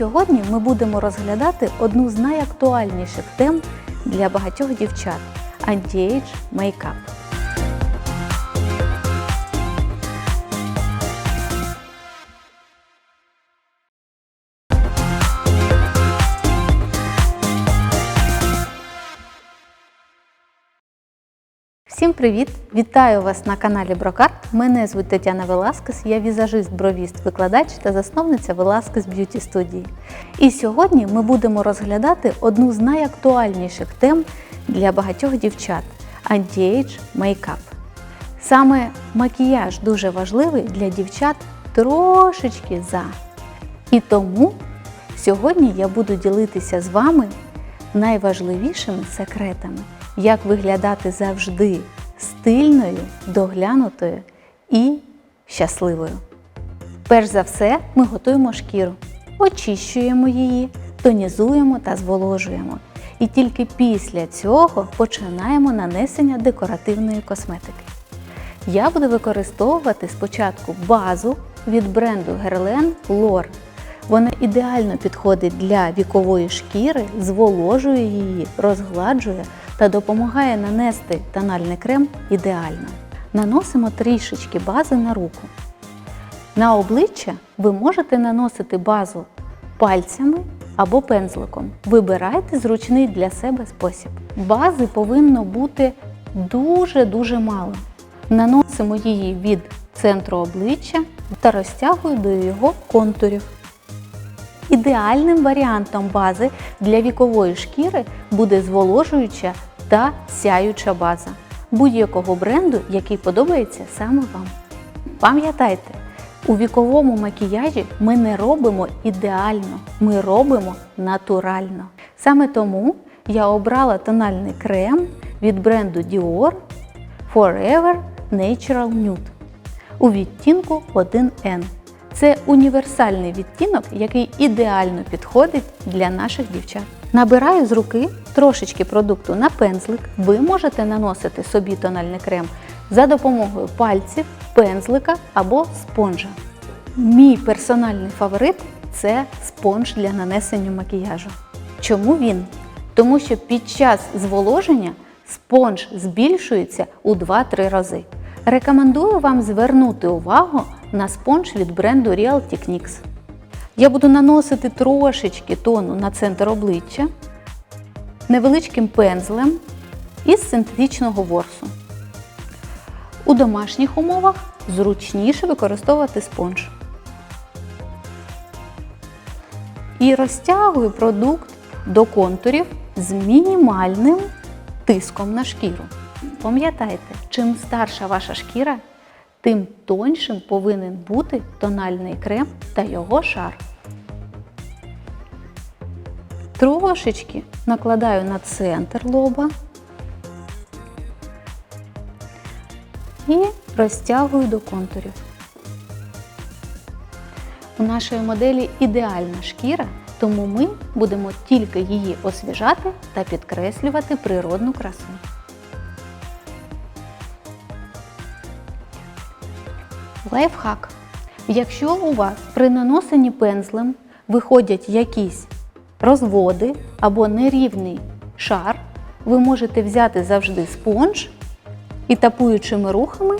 сьогодні ми будемо розглядати одну з найактуальніших тем для багатьох дівчат anti-age мейкап. Всім привіт! Вітаю вас на каналі Брокарт. Мене звуть Тетяна Веласкес, я візажист, бровіст, викладач та засновниця Веласкес Б'юті студії. І сьогодні ми будемо розглядати одну з найактуальніших тем для багатьох дівчат anti-age мейкап. Саме макіяж дуже важливий для дівчат трошечки за. І тому сьогодні я буду ділитися з вами найважливішими секретами, як виглядати завжди стильною, доглянутою і щасливою. Перш за все, ми готуємо шкіру, очищуємо її, тонізуємо та зволожуємо. І тільки після цього починаємо нанесення декоративної косметики. Я буду використовувати спочатку базу від бренду Guerlain Lore. Вона ідеально підходить для вікової шкіри, зволожує її, розгладжує та допомагає нанести тональний крем ідеально. Наносимо трішечки бази на руку. На обличчя ви можете наносити базу пальцями або пензликом. Вибирайте зручний для себе спосіб. Бази повинно бути дуже-дуже мало. Наносимо її від центру обличчя та розтягую до його контурів. Ідеальним варіантом бази для вікової шкіри буде зволожуюча та сяюча база будь-якого бренду, який подобається саме вам. Пам'ятайте, у віковому макіяжі ми не робимо ідеально, ми робимо натурально. Саме тому я обрала тональний крем від бренду Dior Forever Natural Nude у відтінку 1N. Це універсальний відтінок, який ідеально підходить для наших дівчат. Набираю з руки трошечки продукту на пензлик. Ви можете наносити собі тональний крем за допомогою пальців, пензлика або спонжа. Мій персональний фаворит це спонж для нанесення макіяжу. Чому він? Тому що під час зволоження спонж збільшується у 2-3 рази. Рекомендую вам звернути увагу на спонж від бренду Real Techniques. Я буду наносити трошечки тону на центр обличчя невеличким пензлем із синтетичного ворсу. У домашніх умовах зручніше використовувати спонж. І розтягую продукт до контурів з мінімальним тиском на шкіру. Пам'ятайте, чим старша ваша шкіра, тим тоншим повинен бути тональний крем та його шар. Трошечки накладаю на центр лоба і розтягую до контурів. У нашої моделі ідеальна шкіра, тому ми будемо тільки її освіжати та підкреслювати природну красу. Лайфхак. Якщо у вас при наносенні пензлем виходять якісь розводи або нерівний шар, ви можете взяти завжди спонж і тапуючими рухами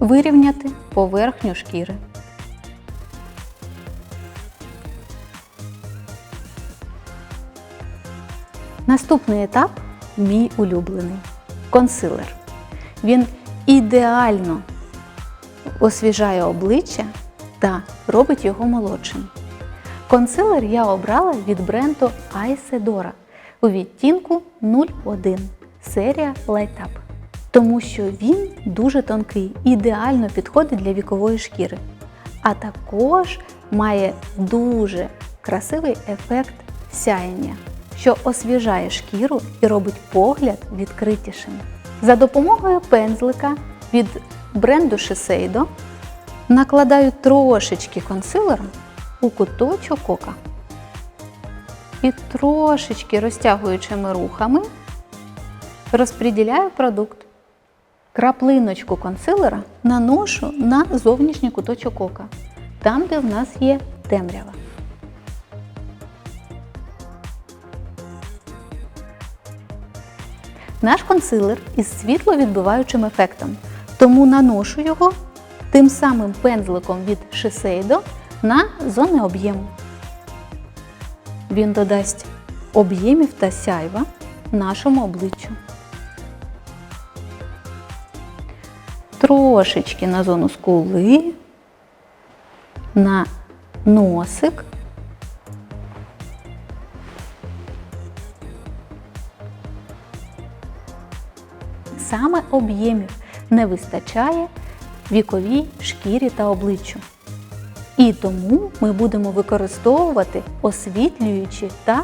вирівняти поверхню шкіри. Наступний етап мій улюблений консилер. Він ідеально освіжає обличчя та робить його молодшим. Консилер я обрала від бренду Айседора у відтінку 01 серія Light тому що він дуже тонкий, ідеально підходить для вікової шкіри, а також має дуже красивий ефект сяєння, що освіжає шкіру і робить погляд відкритішим. За допомогою пензлика від бренду Shiseido накладаю трошечки консилера у куточок ока. І трошечки розтягуючими рухами розподіляю продукт. Краплиночку консилера наношу на зовнішній куточок ока, там, де в нас є темрява. Наш консилер із світловідбиваючим ефектом, тому наношу його тим самим пензликом від Shiseido на зони об'єму. Він додасть об'ємів та сяйва нашому обличчю. Трошечки на зону скули, на носик. Саме об'ємів не вистачає віковій шкірі та обличчю. І тому ми будемо використовувати освітлюючі та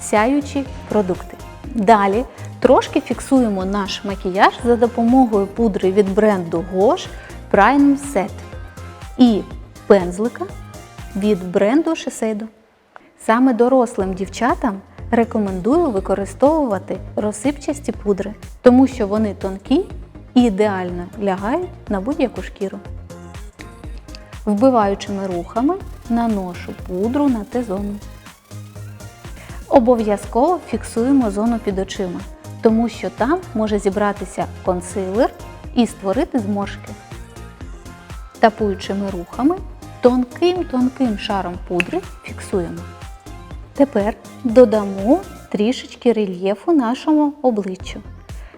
сяючі продукти. Далі трошки фіксуємо наш макіяж за допомогою пудри від бренду Gosh Prime Set і пензлика від бренду Shiseido. Саме дорослим дівчатам рекомендую використовувати розсипчасті пудри, тому що вони тонкі і ідеально лягають на будь-яку шкіру. Вбиваючими рухами наношу пудру на Т-зону. Обов'язково фіксуємо зону під очима, тому що там може зібратися консилер і створити зморшки. Тапуючими рухами тонким-тонким шаром пудри фіксуємо. Тепер додамо трішечки рельєфу нашому обличчю.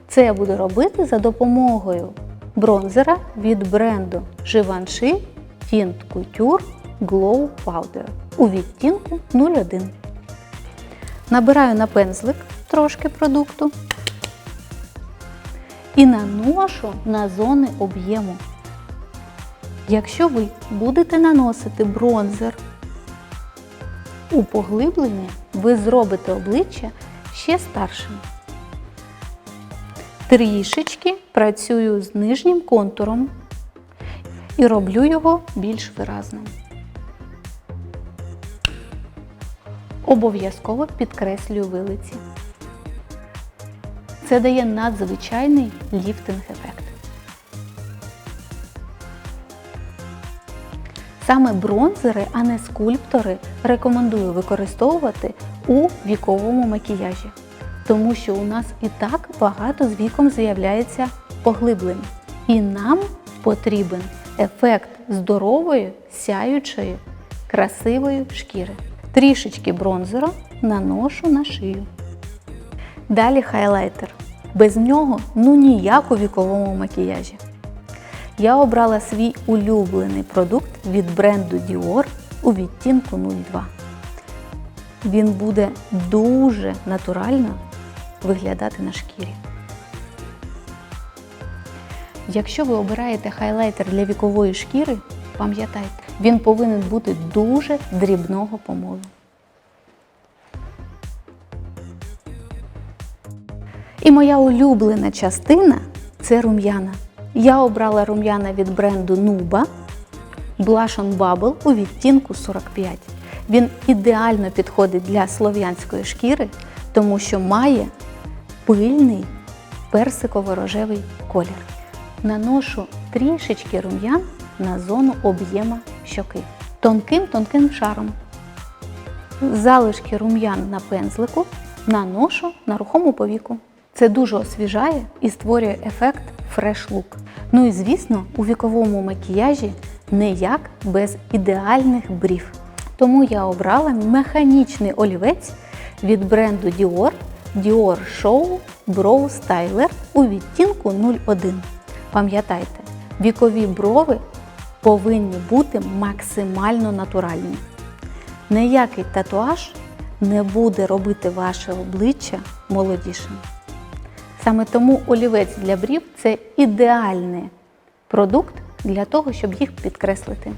Це я буду робити за допомогою бронзера від бренду Givenchy Tint Couture Glow Powder у відтінку 01. Набираю на пензлик трошки продукту і наношу на зони об'єму. Якщо ви будете наносити бронзер у поглибленні, ви зробите обличчя ще старшим. Трішечки працюю з нижнім контуром і роблю його більш виразним. Обов'язково підкреслюю вилиці. Це дає надзвичайний ліфтинг-ефект. Саме бронзери, а не скульптори, рекомендую використовувати у віковому макіяжі, тому що у нас і так багато з віком з'являється поглиблень. І нам потрібен ефект здорової, сяючої, красивої шкіри. Трішечки бронзера наношу на шию. Далі хайлайтер. Без нього ну ніяк у віковому макіяжі. Я обрала свій улюблений продукт від бренду Dior у відтінку 02. Він буде дуже натурально виглядати на шкірі. Якщо ви обираєте хайлайтер для вікової шкіри, пам'ятайте, він повинен бути дуже дрібного помолу. І моя улюблена частина це рум'яна. Я обрала рум'яна від бренду Nuba Blush on Bubble у відтінку 45. Він ідеально підходить для слов'янської шкіри, тому що має пильний персиково-рожевий колір. Наношу трішечки рум'ян на зону об'єма щоки. Тонким-тонким шаром. Залишки рум'ян на пензлику наношу на рухому повіку. Це дуже освіжає і створює ефект фреш лук. Ну і звісно, у віковому макіяжі ніяк без ідеальних брів. Тому я обрала механічний олівець від бренду Dior Dior Show Brow Styler у відтінку 01. Пам'ятайте, вікові брови повинні бути максимально натуральні. Ніякий татуаж не буде робити ваше обличчя молодішим. Саме тому олівець для брів це ідеальний продукт для того, щоб їх підкреслити.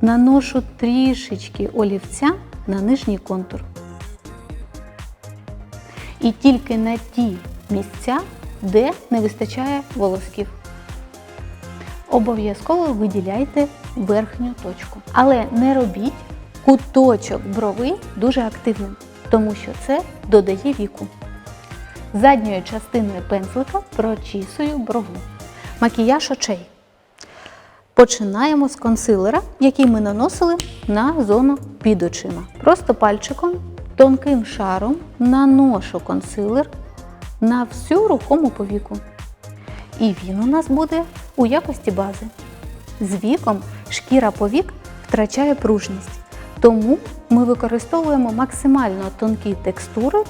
Наношу трішечки олівця на нижній контур. І тільки на ті місця, де не вистачає волосків. Обов'язково виділяйте верхню точку. Але не робіть куточок брови дуже активним, тому що це додає віку. Задньою частиною пензлика прочісую брову. Макіяж очей. Починаємо з консилера, який ми наносили на зону під очима. Просто пальчиком тонким шаром наношу консилер на всю рухому повіку. І він у нас буде у якості бази. З віком шкіра повік втрачає пружність, тому ми використовуємо максимально тонкі текстури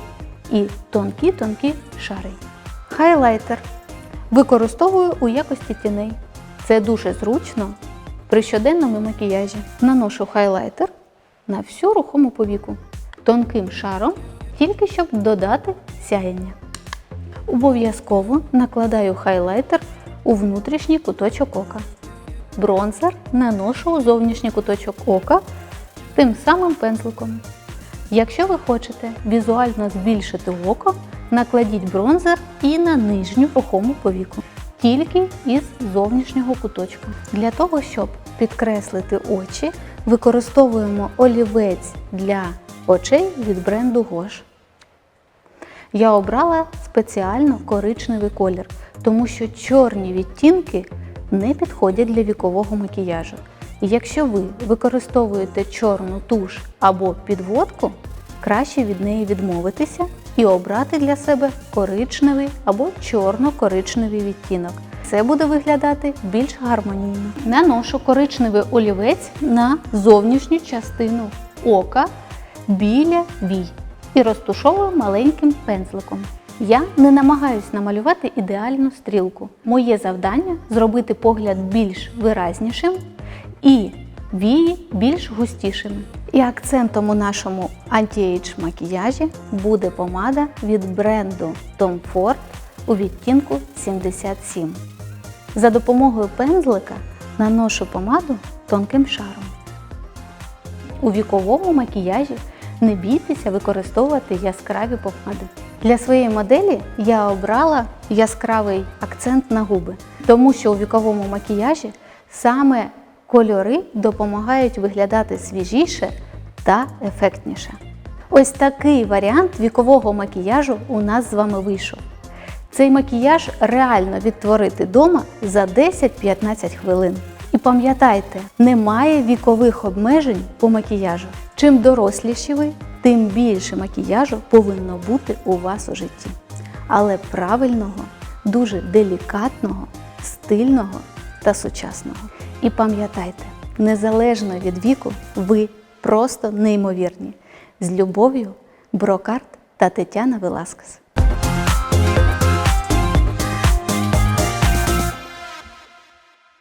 і тонкі-тонкі шари. Хайлайтер використовую у якості тіней. Це дуже зручно при щоденному макіяжі. Наношу хайлайтер на всю рухому повіку тонким шаром, тільки щоб додати сяєння. Обов'язково накладаю хайлайтер у внутрішній куточок ока. Бронзер наношу у зовнішній куточок ока тим самим пензликом. Якщо ви хочете візуально збільшити око, накладіть бронзер і на нижню рухому повіку, тільки із зовнішнього куточка. Для того, щоб підкреслити очі, використовуємо олівець для очей від бренду Гош. Я обрала спеціально коричневий колір, тому що чорні відтінки не підходять для вікового макіяжу. І якщо ви використовуєте чорну туш або підводку, краще від неї відмовитися і обрати для себе коричневий або чорно-коричневий відтінок. Це буде виглядати більш гармонійно. Наношу коричневий олівець на зовнішню частину ока біля вій і розтушовую маленьким пензликом. Я не намагаюсь намалювати ідеальну стрілку. Моє завдання зробити погляд більш виразнішим і вії більш густішими. І акцентом у нашому анті-ейдж макіяжі буде помада від бренду Tom Ford у відтінку 77. За допомогою пензлика наношу помаду тонким шаром. У віковому макіяжі не бійтеся використовувати яскраві помади. Для своєї моделі я обрала яскравий акцент на губи, тому що у віковому макіяжі саме кольори допомагають виглядати свіжіше та ефектніше. Ось такий варіант вікового макіяжу у нас з вами вийшов. Цей макіяж реально відтворити вдома за 10-15 хвилин. І пам'ятайте, немає вікових обмежень по макіяжу. Чим доросліші ви, тим більше макіяжу повинно бути у вас у житті. Але правильного, дуже делікатного, стильного та сучасного. І пам'ятайте, незалежно від віку, ви просто неймовірні. З любов'ю, Брокарт та Тетяна Веласкес.